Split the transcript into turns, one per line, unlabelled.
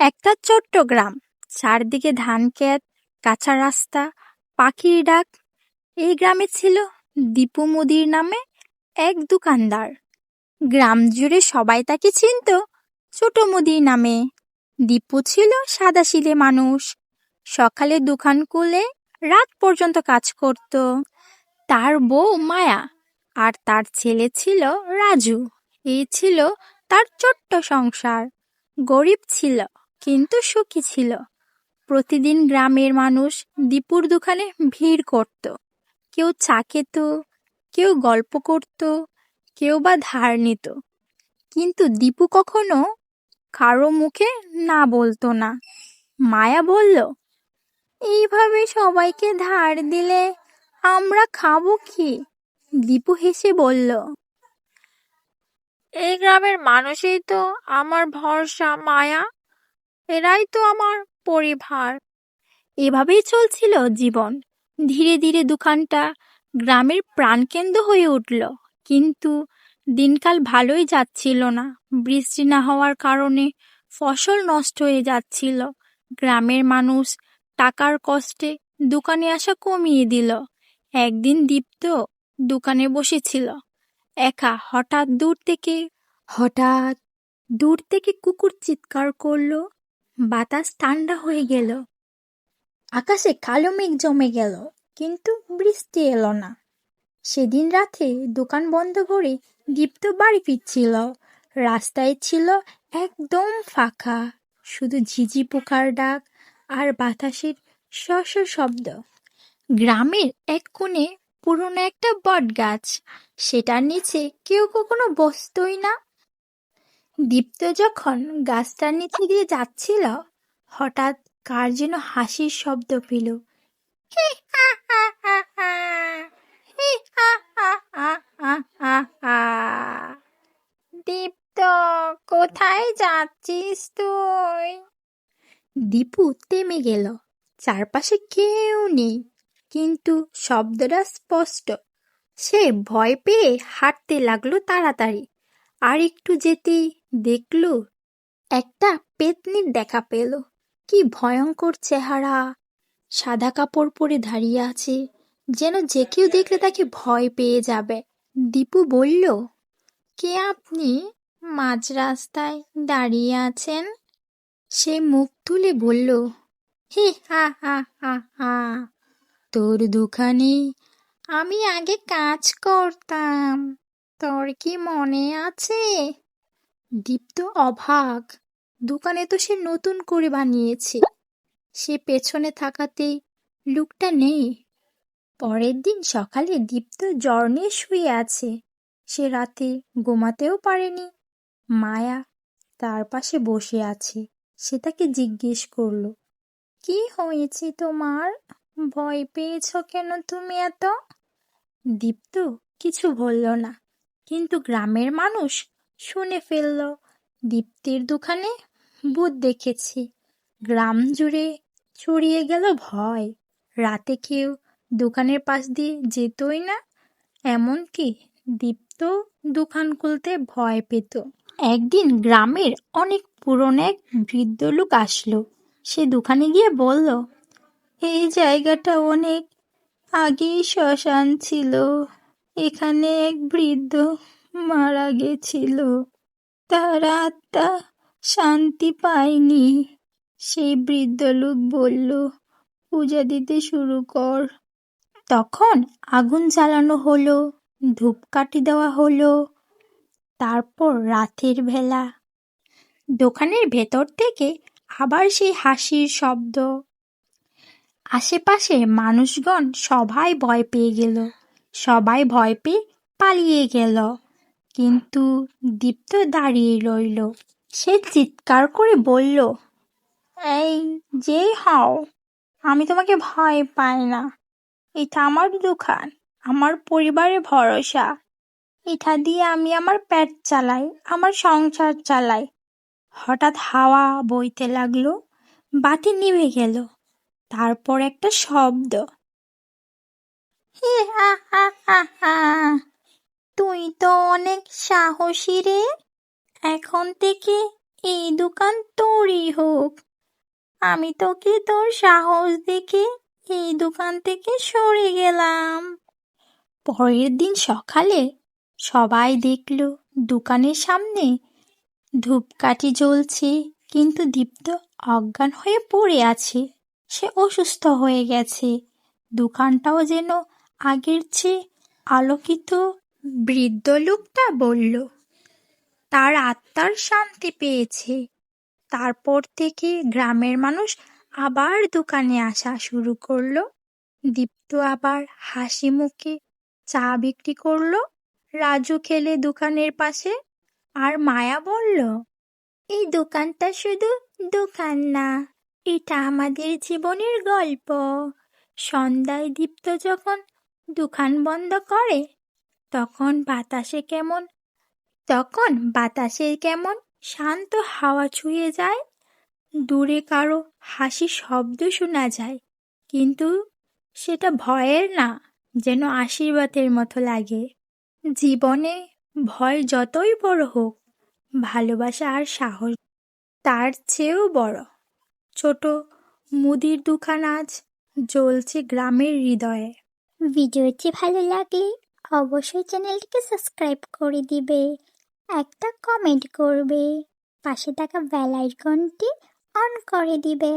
একটা ছোট্ট গ্রাম চারদিকে ধান ক্ষেত, কাঁচা রাস্তা, পাখির ডাক। এই গ্রামে ছিল দীপু মুদির নামে এক দোকানদার। গ্রাম জুড়ে সবাই তাকে চিনত ছোট মুদির নামে। দীপু ছিল সাদা সাদাশিলে মানুষ। সকালে দোকান খুলে রাত পর্যন্ত কাজ করত। তার বউ মায়া আর তার ছেলে ছিল রাজু। এই ছিল তার ছোট্ট সংসার। গরিব ছিল। কিন্তু সুখী ছিল। প্রতিদিন গ্রামের মানুষ দীপুর দোকানে ভিড় করত। কেউ চা খেত, কেউ গল্প করত, কেউ বা ধার নিত। কিন্তু দীপু কখনো কারও মুখে না বলতো না। মায়া বলল, এইভাবে সবাইকে ধার দিলে আমরা খাব কি? দীপু হেসে বলল, এই গ্রামের মানুষই তো আমার ভরসা, মায়া। এরাই তো আমার পরিবার। এভাবেই চলছিল জীবন। ধীরে ধীরে দোকানটা গ্রামের প্রাণকেন্দ্র হয়ে উঠল। কিন্তু দিনকাল ভালোই যাচ্ছিল না। বৃষ্টি না হওয়ার কারণে ফসল নষ্ট হয়ে যাচ্ছিল। গ্রামের মানুষ টাকার কষ্টে দোকানে আসা কমিয়ে দিল। একদিন দীপ্ত দোকানে বসেছিল। একা হঠাৎ দূর থেকে, হঠাৎ দূর থেকে কুকুর চিৎকার করল। বাতাস ঠান্ডা হয়ে গেল। আকাশে কালো মেঘ জমে গেল, কিন্তু বৃষ্টি এলো না। সেদিন রাতে দোকান বন্ধ করে দীপ্ত বাড়ি ফিরছিল। রাস্তায় ছিল একদম ফাঁকা, শুধু ঝিঝি পোকার ডাক আর বাতাসের শস্য শব্দ। গ্রামের এক কোণে পুরনো একটা বট গাছ সেটার নিচে কেউ কখনো বসতই না। দীপ্ত যখন গাছটার নিচে দিয়ে যাচ্ছিল, হঠাৎ কার যেন হাসির শব্দ পেল। দীপ্ত, কোথায় যাচ্ছিস তুই? দীপু থেমে গেল। চারপাশে কেউ নেই, কিন্তু শব্দটা স্পষ্ট। সে ভয় পেয়ে হাঁটতে লাগল তাড়াতাড়ি। আর একটু যেতেই দেখল, একটা পেতনির দেখা পেল। কি ভয়ঙ্কর চেহারা। সাদা কাপড় পরে দাঁড়িয়ে আছে, যেন যে কেউ দেখলে তাকে ভয় পেয়ে যাবে। দীপু বলল, কে আপনি? মাঝ রাস্তায় দাঁড়িয়ে আছেন? সে মুখ তুলে বলল, হি, হা হা হা হা, তোর দোকানে আমি আগে কাজ করতাম। তোর কি মনে আছে? দীপ্ত অভাগ। দোকানে তো সে নতুন করে বানিয়েছে। সে পেছনে থাকাতেই লুকটা নেই। পরের দিন সকালে দীপ্ত জ্বর নিয়ে শুয়ে আছে। সে রাতে ঘুমাতেও পারেনি। মায়া তার পাশে বসে আছে। সে তাকে জিজ্ঞেস করল, কি হয়েছে তোমার? ভয় পেয়েছ কেন তুমি এত? দীপ্ত কিছু বলল না, কিন্তু গ্রামের মানুষ শুনে ফেলল। দীপ্তির দোকানে ভূত দেখেছি। গ্রাম জুড়ে ছড়িয়ে গেল ভয়। রাতে কেউ দোকানের পাশ দিয়ে যেতই না, এমনকি দীপ্ত দোকান খুলতে ভয় পেত। একদিন গ্রামের অনেক পুরনো এক বৃদ্ধ লোক আসলো। সে দোকানে গিয়ে বলল, এই জায়গাটা অনেক আগেই শ্মশান ছিল। এখানে এক বৃদ্ধ মারা গেছিল। তার আত্মা শান্তি পায়নি। সেই বৃদ্ধ লোক বলল, পূজা দিতে শুরু কর। তখন আগুন জ্বালানো হলো, ধূপকাঠি দেওয়া হলো, তারপর রাতের বেলা। দোকানের ভেতর থেকে আবার সেই হাসির শব্দ। আশেপাশে মানুষগণ সবাই ভয় পেয়ে গেল। সবাই ভয় পেয়ে পালিয়ে গেল। কিন্তু দীপ্ত দাঁড়িয়ে রইল। সে চিৎকার করে বলল, এই যেই হও, আমি তোমাকে ভয় পাই না। এটা আমার দোকান, আমার পরিবারে ভরসা। এটা দিয়ে আমি আমার পেট চালাই, আমার সংসার চালাই। হঠাৎ হাওয়া বইতে লাগল, বাতি নিভে গেল, তারপর একটা শব্দ। হি, হা হা হা হা তুই তো অনেক সাহসী রে। এখন থেকে এই দোকান তোরই হোক। আমি তোকে তোর সাহস দেখে এই দোকান থেকে সরে গেলাম। পরের দিন সকালে সবাই দেখল দোকানের সামনে ধূপকাঠি জ্বলছে, কিন্তু দীপ্ত অজ্ঞান হয়ে পড়ে আছে। সে অসুস্থ হয়ে গেছে। দোকানটাও যেন আগের চেয়ে আলোকিত বৃদ্ধ লোকটা বলল, তার আত্মার শান্তি পেয়েছে। তারপর থেকে গ্রামের মানুষ আবার দোকানে আসা শুরু করল। দীপ্ত আবার হাসি মুখে চা বিক্রি করল। রাজু খেলে দোকানের পাশে আর মায়া বলল, এই দোকানটা শুধু দোকান না, এটা আমাদের জীবনের গল্প। সন্ধ্যায় দীপ্ত যখন দোকান বন্ধ করে তখন বাতাসে কেমন? তখন বাতাসে কেমন? শান্ত হাওয়া ছুঁয়ে যায়। দূরে কারও হাসি শব্দ শোনা যায়। কিন্তু সেটা ভয়ের না, যেন আশীর্বাদের মতো লাগে। জীবনে ভয় যতই বড় হোক, ভালোবাসা আর সাহস তার চেয়েও বড়। ছোট মুদির দোকান আজ জ্বলছে গ্রামের হৃদয়ে।
ভিডিওটি ভালো লাগলে অবশ্যই চ্যানেলটিকে সাবস্ক্রাইব করে দিবে। একটা কমেন্ট করবে। পাশে থাকা বেল আইকনটি অন করে দিবে।